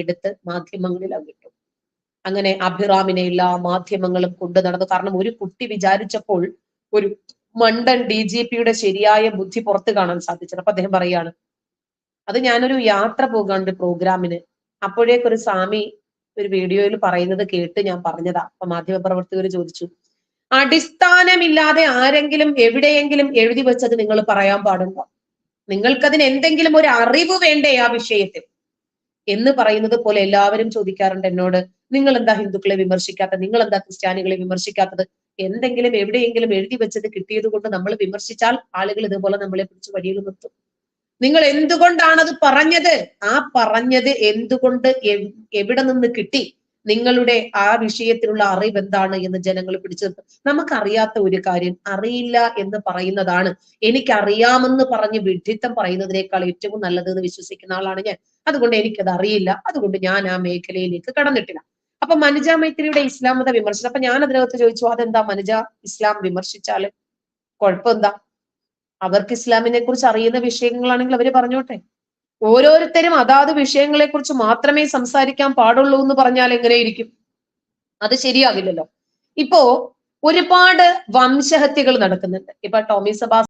എടുത്ത് മാധ്യമങ്ങളിൽ അങ്ങിട്ടു അങ്ങനെ അഭിറാമിനെ എല്ലാ മാധ്യമങ്ങളും കൊണ്ടു നടന്നു. കാരണം ഒരു കുട്ടി വിചാരിച്ചപ്പോൾ ഒരു മണ്ടൻ ഡി ജി പിയുടെ ശരിയായ ബുദ്ധി പുറത്ത് കാണാൻ സാധിച്ചത്. അപ്പൊ അദ്ദേഹം പറയാണ് അത് ഞാനൊരു യാത്ര പോകാണ്ട് പ്രോഗ്രാമിന്. അപ്പോഴേക്കൊരു സ്വാമി ഒരു വീഡിയോയിൽ പറയുന്നത് കേട്ട് ഞാൻ പറഞ്ഞതാ. അപ്പൊ മാധ്യമപ്രവർത്തകർ ചോദിച്ചു അടിസ്ഥാനമില്ലാതെ ആരെങ്കിലും എവിടെയെങ്കിലും എഴുതി വെച്ചത് നിങ്ങൾ പറയാൻ പാടുണ്ടോ? നിങ്ങൾക്കതിന് എന്തെങ്കിലും ഒരു അറിവ് വേണ്ടേ ആ വിഷയത്തിൽ? എന്ന് പറയുന്നത് പോലെ എല്ലാവരും ചോദിക്കാറുണ്ട് എന്നോട്. നിങ്ങൾ എന്താ ഹിന്ദുക്കളെ വിമർശിക്കാത്തത്? നിങ്ങൾ എന്താ ക്രിസ്ത്യാനികളെ വിമർശിക്കാത്തത്? എന്തെങ്കിലും എവിടെയെങ്കിലും എഴുതി വെച്ചത് കിട്ടിയത് കൊണ്ട് നമ്മൾ വിമർശിച്ചാൽ ആളുകൾ ഇതുപോലെ നമ്മളെ പിടിച്ച് വഴിയിൽ നിർത്തും. നിങ്ങൾ എന്തുകൊണ്ടാണത് പറഞ്ഞത്? ആ പറഞ്ഞത് എന്തുകൊണ്ട് എവിടെ നിന്ന് കിട്ടി? നിങ്ങളുടെ ആ വിഷയത്തിലുള്ള അറിവ് എന്താണ് എന്ന് ജനങ്ങൾ പിടിച്ചു നമുക്കറിയാത്ത ഒരു കാര്യം അറിയില്ല എന്ന് പറയുന്നതാണ്. എനിക്കറിയാമെന്ന് പറഞ്ഞ് വിഡ്ഢിത്തം പറയുന്നതിനേക്കാൾ ഏറ്റവും നല്ലത് എന്ന് വിശ്വസിക്കുന്ന ആളാണ് ഞാൻ. അതുകൊണ്ട് എനിക്കത് അറിയില്ല. അതുകൊണ്ട് ഞാൻ ആ മേഖലയിലേക്ക് കടന്നിട്ടില്ല. അപ്പൊ മനുജ മൈത്രിയുടെ ഇസ്ലാം മത വിമർശനം. അപ്പൊ ഞാൻ അതിനകത്ത് ചോദിച്ചു അതെന്താ മനുജ? ഇസ്ലാം വിമർശിച്ചാൽ കുഴപ്പമെന്താ? അവർക്ക് ഇസ്ലാമിനെ കുറിച്ച് അറിയുന്ന വിഷയങ്ങളാണെങ്കിൽ അവർ പറഞ്ഞോട്ടെ. ഓരോരുത്തരും അതാത് വിഷയങ്ങളെ കുറിച്ച് മാത്രമേ സംസാരിക്കാൻ പാടുള്ളൂ എന്ന് പറഞ്ഞാൽ എങ്ങനെയിരിക്കും? അത് ശരിയാകില്ലല്ലോ ഇപ്പോ ഒരുപാട് വംശഹത്യകൾ നടക്കുന്നുണ്ട്. ഇപ്പൊ ടോമി സബാസ്